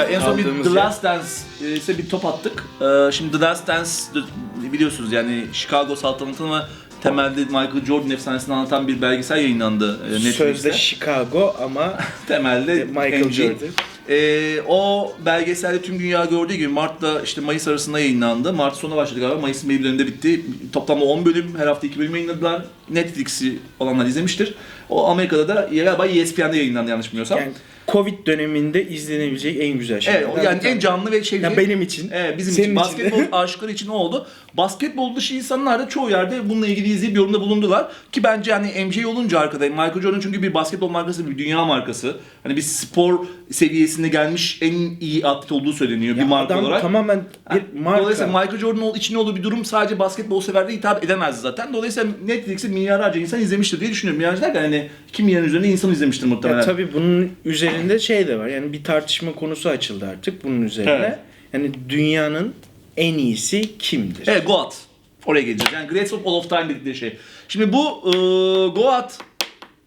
Ya en son bir The. Last Dance e, ise bir top attık. Ee, Şimdi The Last Dance biliyorsunuz yani Chicago saltanatını temelde Michael Jordan efsanesini anlatan bir belgesel yayınlandı e, Netflix'te. Sözde Chicago ama temelde Michael MJ. Jordan. Ee, o belgeselde tüm dünya gördüğü gibi Mart'la işte Mayıs arasında yayınlandı. Mart sonu başladı galiba. Mayıs'ın bölümünde bitti. Toplamda 10 bölüm. Her hafta 2 bölüm yayınladılar. Netflix'i olanlar izlemiştir. O Amerika'da da galiba ESPN'de yayınlandı yanlış bilmiyorsam. Yani Covid döneminde izlenebilecek en güzel şey. evet, yani en canlı ve şey ya benim için. Evet, bizim senin için basketbol aşıkları için o oldu. Basketbol dışı insanlar da çoğu yerde bununla ilgili izleyip yorumda bulundular. Ki bence hani MJ olunca arkada Michael Jordan çünkü bir basketbol markası, bir dünya markası. Hani bir spor seviyesinde gelmiş en iyi atlet olduğu söyleniyor bir Ya marka adam olarak. tamamen bir marka. Dolayısıyla Michael Jordan'ın içinde olduğu bir durum sadece basketbol severlere hitap edemez zaten. Dolayısıyla Netflix'i milyarlarca insan izlemiştir diye düşünüyorum. Milyarlarca derken hani 2 milyarın üzerinde insan izlemiştir muhtemelen. Ya tabii bunun üzerinde şey de var. Yani bir tartışma konusu açıldı artık bunun üzerine. Evet. Yani dünyanın en iyisi kimdir? Evet Goat. Oraya geleceğiz. Yani Greatest of All of Time dedikleri şey. Şimdi bu e, Goat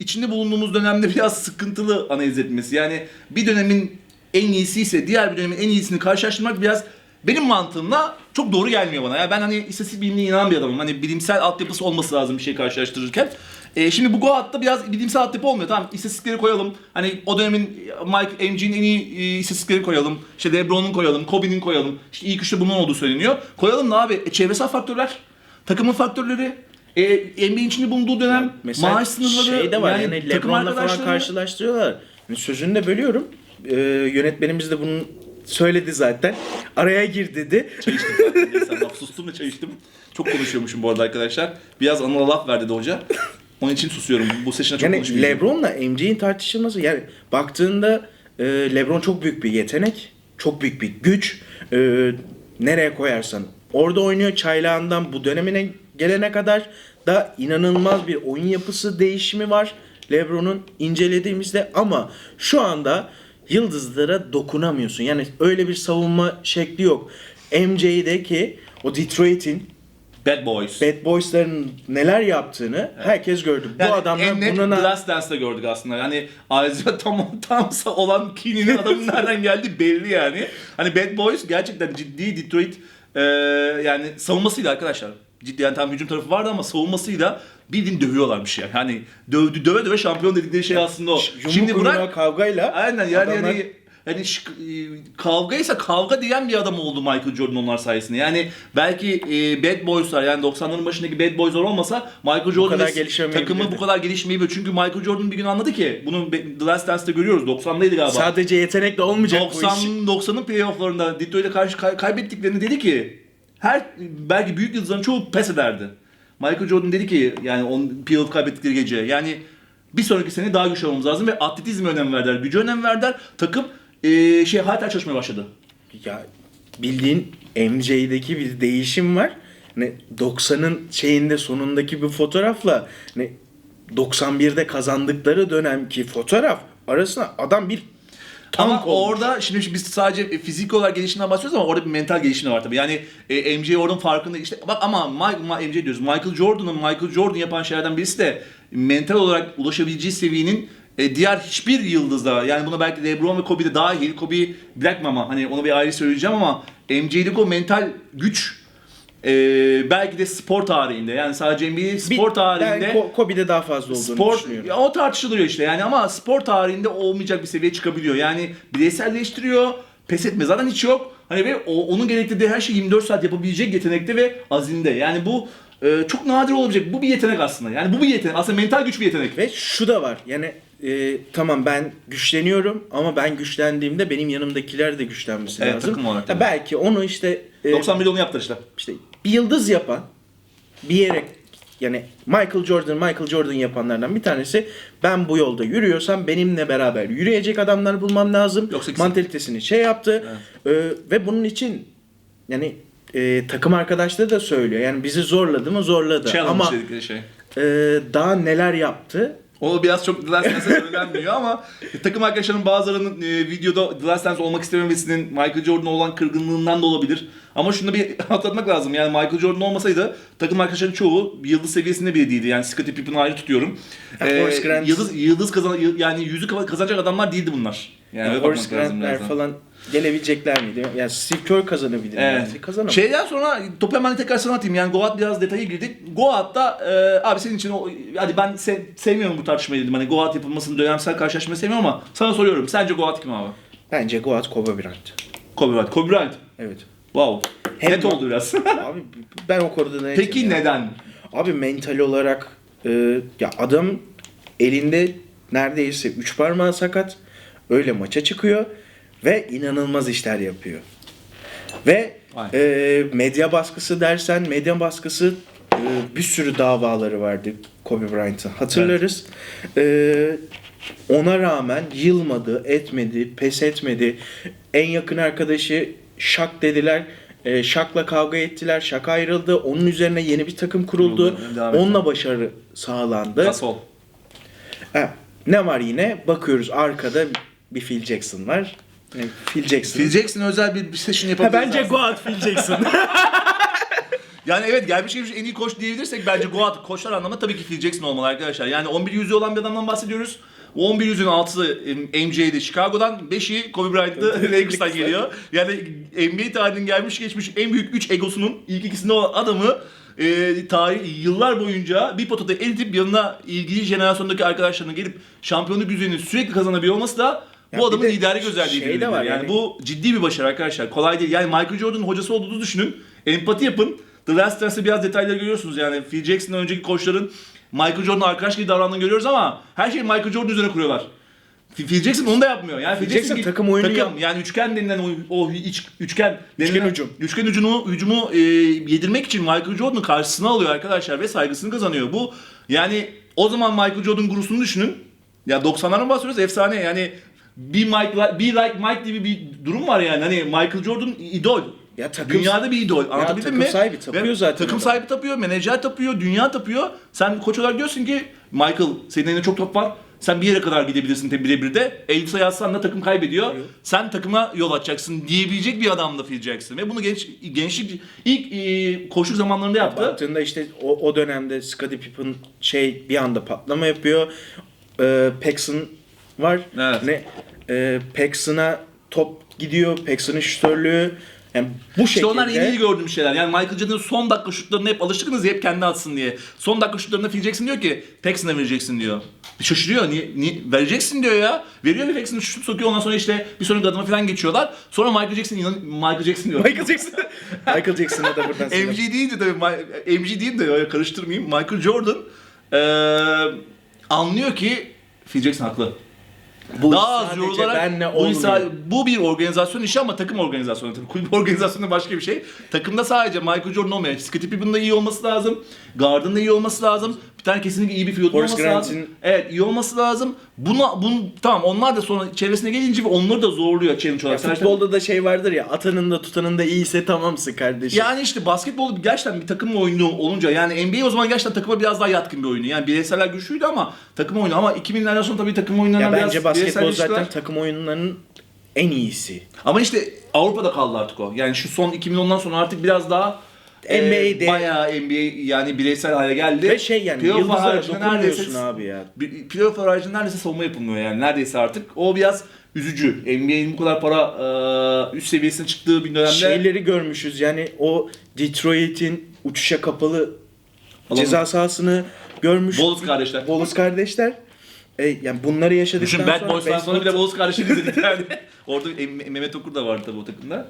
içinde bulunduğumuz dönemde biraz sıkıntılı analiz etmesi. Yani bir dönemin en iyisi ise diğer bir dönemin en iyisini karşılaştırmak biraz benim mantığımla çok doğru gelmiyor bana. Yani ben hani istatistik bilimine inanan bir adamım. Hani bilimsel altyapısı olması lazım bir şey karşılaştırırken. E, şimdi bu Goat'ta biraz bilimsel altyapı olmuyor. Tamam istatistikleri koyalım. Hani o dönemin Mike MG'nin en iyi e, istatistikleri koyalım. İşte LeBron'un koyalım, Kobe'nin koyalım. İşte ilk üçte bunun olduğu söyleniyor. Koyalım da abi e, çevresel faktörler, takımın faktörleri, e, NBA'in içinde bulunduğu dönem, Mesela maaş sınırları, şey de var yani, takım Lebron'la falan karşılaştırıyorlar. Yani sözünü de bölüyorum. Ee, yönetmenimiz de bunu söyledi zaten. Araya gir dedi. Çay içtim. Sen laf sustum da çay içtim. Çok konuşuyormuşum bu arada arkadaşlar. Biraz Anıl'a laf ver dedi hoca. Onun için susuyorum. Bu sesine çok Yani konuşmayacağım. LeBron'la MJ'in tartışılması yani baktığında e, LeBron çok büyük bir yetenek, çok büyük bir güç. E, nereye koyarsan orada oynuyor çaylağından bu dönemine gelene kadar da inanılmaz bir oyun yapısı değişimi var LeBron'un incelediğimizde ama şu anda yıldızlara dokunamıyorsun. Yani öyle bir savunma şekli yok. MJ'deki o Detroit'in Bad Boys. Bad Boys'ların neler yaptığını herkes gördü. Bu Yani adamlar en net buna Last Dance'da gördük aslında. Yani Isaiah tam tamsa olan Keeney'nin adamın nereden geldiği belli yani. Hani Bad Boys gerçekten ciddi Detroit e, yani savunmasıyla arkadaşlar. Ciddi yani tam hücum tarafı vardı ama savunmasıyla bildiğin dövüyorlarmış yani. Hani dövdü döve döve şampiyon dedikleri şey aslında o. Yumruk Şimdi bırak kavgayla Aynen yani adamlar- yani yani ş- e, kavgaysa kavga diyen bir adam oldu Michael Jordan onlar sayesinde. Yani belki e, Bad Boys'lar yani 90'ların başındaki Bad Boys'lar olmasa Michael Jordan kadar ve gelişemeyebilirdi. takımı bu kadar gelişmeyebilir. Çünkü Michael Jordan bir gün anladı ki bunu The Last Dance'te görüyoruz 90'daydı galiba. sadece yetenekle olmayacak bu iş. 90 90'ın playoff'larında Detroit'e karşı kay- kaybettiklerini dedi ki her belki büyük yıldızların çoğu pes ederdi. Michael Jordan dedi ki yani on playoff kaybettikleri gece yani bir sonraki sene daha güçlü olmamız lazım ve atletizme önem verdiler, gücü önem verdiler. Takım eee şey halter çalışmaya başladı. Ya bildiğin MJ'deki bir değişim var. Ne 90'ın şeyinde sonundaki bir fotoğrafla ne 91'de kazandıkları dönemki fotoğraf arasında adam bir tank Ama olmuş. orada şimdi biz sadece fizik olarak gelişimden bahsediyoruz ama orada bir mental gelişim de var tabii. Yani e, MJ oradan farkında işte bak ama Ma- Ma- MJ diyoruz. Michael Jordan'ın Michael Jordan yapan şeylerden birisi de mental olarak ulaşabileceği seviyenin e, diğer hiçbir yıldızda yani buna belki LeBron ve Kobe de dahil. Kobe'yi bırakma ama hani onu bir ayrı söyleyeceğim ama MJ'lik o mental güç e, belki de spor tarihinde yani sadece NBA değil, Bir- spor tarihinde ben Ko- Kobe'de daha fazla olduğunu Spor, düşünüyorum. ya o tartışılıyor işte yani ama spor tarihinde olmayacak bir seviyeye çıkabiliyor. Yani bireyselleştiriyor, pes etme zaten hiç yok. Hani ve o, onun gerektirdiği her şeyi 24 saat yapabilecek yetenekte ve azinde. Yani bu e, çok nadir olabilecek. Bu bir yetenek aslında. Yani bu bir yetenek. Aslında mental güç bir yetenek. Ve şu da var. Yani e, tamam ben güçleniyorum ama ben güçlendiğimde benim yanımdakiler de güçlenmesi Evet, lazım. takım olarak tabii. belki onu işte e, 91'de onu yaptılar işte. işte bir yıldız yapan bir yere yani Michael Jordan Michael Jordan yapanlardan bir tanesi ben bu yolda yürüyorsam benimle beraber yürüyecek adamlar bulmam lazım. Yoksa kesin- Mantalitesini şey yaptı Ee, ve bunun için yani e, takım arkadaşları da söylüyor. Yani bizi zorladı mı zorladı Challenge ama dedikleri şey. e, daha neler yaptı O biraz çok The Last Dance'e söylenmiyor ama takım arkadaşlarının bazılarının e, videoda The Last Dance olmak istememesinin Michael Jordan'a olan kırgınlığından da olabilir. Ama şunu bir atlatmak lazım. Yani Michael Jordan olmasaydı takım arkadaşlarının çoğu yıldız seviyesinde bile değildi. Yani Scottie Pippen'ı ayrı tutuyorum. Ya, Ee, yıldız yıldız kazan yani yüzü kazanacak adamlar değildi bunlar. Yani, Yani öyle Horace bakmak lazım Grant'ler falan gelebilecekler miydi? Yani Steve Kerr kazanabilir Evet. miydi? Kazanamadı. Şeyden sonra topu hemen tekrar sana atayım. Yani Goat biraz detaya girdik. Goat'ta e, abi senin için o, hadi ben se- sevmiyorum bu tartışmayı dedim. Hani Goat yapılmasını dönemsel karşılaşmayı sevmiyorum ama sana soruyorum. Sence Goat kim abi? Bence Goat Kobe Bryant. Kobe Bryant. Kobe Bryant. Evet. Wow. Hem- Net oldu biraz. Abi ben o konuda netim Peki ya. neden? Abi mental olarak e, ya adam elinde neredeyse üç parmağı sakat. Öyle maça çıkıyor ve inanılmaz işler yapıyor. Ve Aynen. e, medya baskısı dersen medya baskısı e, bir sürü davaları vardı Kobe Bryant'ın hatırlarız. E, ona rağmen yılmadı, etmedi, pes etmedi. En yakın arkadaşı Şak dediler. E, Şak'la kavga ettiler. Şak ayrıldı. Onun üzerine yeni bir takım kuruldu. Kuruldu. Onunla başarı sağlandı. Gasol. Ha, ne var yine? Bakıyoruz arkada bir Phil Jackson var. Yani Phil Jackson. Phil Jackson özel bir session Ha, yapabiliriz. bence aslında. Goat Phil Jackson. Yani evet gelmiş geçmiş en iyi koç diyebilirsek bence Goat koçlar anlamında tabii ki Phil Jackson olmalı arkadaşlar. Yani 11 yüzüğü olan bir adamdan bahsediyoruz. O 11 yüzüğün 6'sı MJ'de Chicago'dan, 5'i Kobe Bryant'lı Lakers'tan geliyor. Yani NBA tarihinin gelmiş geçmiş en büyük 3 egosunun ilk ikisinde olan adamı e, tarih yıllar boyunca bir potada eritip yanına ilgili jenerasyondaki arkadaşlarına gelip şampiyonluk yüzüğünü sürekli kazanabiliyor olması da bu adamın liderlik özelliği şey de var yani, yani- bu ciddi bir başarı arkadaşlar. Kolay değil. Yani Michael Jordan'ın hocası olduğunu düşünün. Empati yapın. The Last Dance'de biraz detayları görüyorsunuz yani. Phil Jackson'dan önceki koçların Michael Jordan'a arkadaş gibi davrandığını görüyoruz ama her şeyi Michael Jordan üzerine kuruyorlar. Phil Jackson onu da yapmıyor. Yani Phil, Phil Jackson ki- takım oyunu yap- Yani üçgen denilen o, o iç, üçgen Üçgen denilen- hücum. Üçgen hücumu, hücumu e, yedirmek için Michael Jordan'ı karşısına alıyor arkadaşlar ve saygısını kazanıyor. Bu yani o zaman Michael Jordan gurusunu düşünün. Ya 90'lardan bahsediyoruz efsane yani bir Mike, bir like Mike gibi bir durum var yani. Hani Michael Jordan idol. Ya takım- Dünyada bir idol. Anlatabildim takım mi? sahibi tapıyor Ve zaten Takım adam. sahibi tapıyor, menajer tapıyor, dünya tapıyor. Sen koç olarak diyorsun ki Michael senin elinde çok top var. Sen bir yere kadar gidebilirsin birebir de. Elbise yazsan da takım kaybediyor. Sen takıma yol açacaksın diyebilecek bir adamdı Phil Jackson. Ve bunu genç, gençlik ilk e, koşuk zamanlarında yaptı. Baktığında işte o, o dönemde Scottie Pippen şey bir anda patlama yapıyor. Ee, Paxson var. Evet. Ne? Ee, Paxson'a top gidiyor. Paxson'ın şütörlüğü. Yani bu İşte şekilde. onlar en iyi gördüğüm şeyler. Yani Michael Jordan'ın son dakika şutlarına hep alıştıkınız ya hep kendi atsın diye. Son dakika şutlarında Phil diyor ki Paxson'a vereceksin diyor. Şaşırıyor. Niye, niye? Vereceksin diyor ya. Veriyor ve Paxson şut sokuyor. Ondan sonra işte bir sonraki adıma falan geçiyorlar. Sonra Michael Jackson inan Michael Jackson diyor. Michael Jackson. Michael Jackson'a da buradan. MG deyince tabii MG diyeyim de öyle karıştırmayayım. Michael Jordan eee, anlıyor ki Phil Jackson haklı. Bu Daha az sadece yorularak benle bu, olmuyor. insan- bu bir organizasyon işi ama takım organizasyonu tabii. Kulüp organizasyonu başka bir şey. Takımda sadece Michael Jordan olmayan, Scottie Pippen'ın da iyi olması lazım. Gard'ın da iyi olması lazım. Bir tane kesinlikle iyi bir Horace olması lazım. Grant'in- Evet iyi olması lazım. Buna, bunu, tamam onlar da sonra çevresine gelince ve onları da zorluyor challenge olarak. Sen- futbolda da şey vardır ya atanın da tutanın da iyiyse tamamsın kardeşim. Yani işte basketbol gerçekten bir takım oyunu olunca yani NBA o zaman gerçekten takıma biraz daha yatkın bir oyunu. Yani bireyseller güçlüydü ama takım oyunu ama 2000'lerden sonra tabii takım oyunlarına Ya biraz bence basketbol bireyselleştiler. zaten takım oyunlarının en iyisi. Ama işte Avrupa'da kaldı artık o. Yani şu son 2010'dan sonra artık biraz daha NBA'de e, bayağı NBA yani bireysel hale geldi. Ve şey yani Playoff yıldızlara haricinde dokunmuyorsun abi ya. bir- Playoff haricinde neredeyse savunma yapılmıyor yani neredeyse artık. O biraz üzücü. NBA'nin bu kadar para e, üst seviyesine çıktığı bir dönemde Şeyleri görmüşüz yani o Detroit'in uçuşa kapalı Alanı. ceza sahasını görmüş. Bolus kardeşler. Bolus kardeşler. E, yani bunları yaşadıktan Düşün Bad sonra Boys'tan sonra bile Bolus kardeşleri izledik yani. Orada Mehmet Okur da vardı tabii o takımda.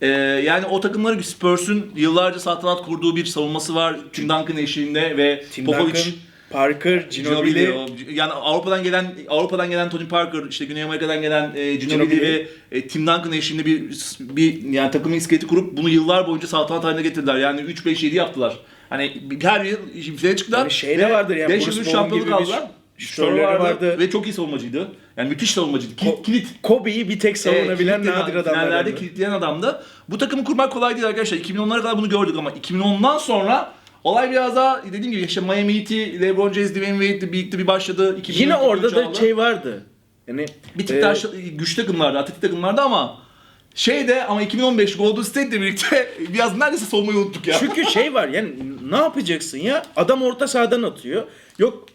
Ee, yani o takımları Spurs'un yıllarca saltanat kurduğu bir savunması var. Tim Duncan eşliğinde ve Tim Popovic. Duncan, Parker, Ginobili, Ginobili. yani Avrupa'dan gelen Avrupa'dan gelen Tony Parker, işte Güney Amerika'dan gelen e, Ginobili, Ginobili. ve e, Tim Duncan eşliğinde bir bir yani takımın iskeleti kurup bunu yıllar boyunca saltanat haline getirdiler. Yani 3 5 7 yaptılar. Hani her yıl finale çıktılar. Yani şey de vardır ya, 5 Bruce yıl şampiyonluk gibi bir Şutörleri vardı. vardı. ve çok iyi savunmacıydı. Yani müthiş savunmacıydı. Kilit, kilit. Kobe'yi bir tek savunabilen Evet, nadir finallerde adamlardan. kilitleyen adamdı. Bu takımı kurmak kolay değil arkadaşlar. 2010'lara kadar bunu gördük ama 2010'dan sonra olay biraz daha dediğim gibi işte Miami Heat'i, LeBron James, Dwayne Wade'le birlikte bir başladı. 2012 Yine orada da aldı. şey vardı. Yani bir tık e, daha şa- güçlü takımlardı, atletik takımlardı ama şeyde ama 2015 Golden State'le birlikte biraz neredeyse savunmayı unuttuk ya. Çünkü şey var yani ne yapacaksın ya? Adam orta sahadan atıyor. Yok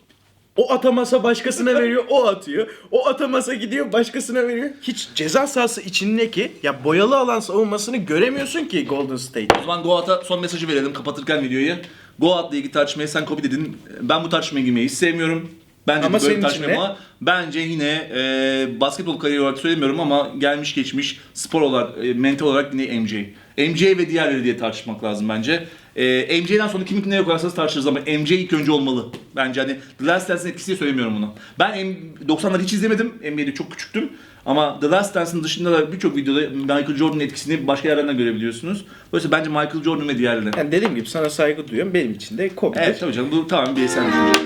O atamasa başkasına veriyor, o atıyor. O atamasa gidiyor, başkasına veriyor. Hiç ceza sahası içindeki ya boyalı alan savunmasını göremiyorsun ki Golden State. O zaman Goat'a son mesajı verelim kapatırken videoyu. Goat'la ilgili tartışmaya sen copy dedin. Ben bu tartışmaya girmeyi hiç sevmiyorum. Bence Ama böyle senin bir için tartışma ne? ama bence yine e, basketbol kariyeri olarak söylemiyorum ama gelmiş geçmiş spor olarak, e, mental olarak yine MJ. MJ ve diğerleri diye tartışmak lazım bence. E, MJ'den sonra kimi nereye koyarsanız tartışırız ama MJ ilk önce olmalı. Bence hani The Last Dance'in etkisiyle söylemiyorum bunu. Ben M- 90'ları hiç izlemedim. NBA'de çok küçüktüm. Ama The Last Dance'in dışında da birçok videoda Michael Jordan'ın etkisini başka yerlerden görebiliyorsunuz. Dolayısıyla bence Michael Jordan ve diğerleri. Yani dediğim gibi sana saygı duyuyorum. Benim için de Kobe'dir. Evet tabii canım bu tamamen bireysel düşünce.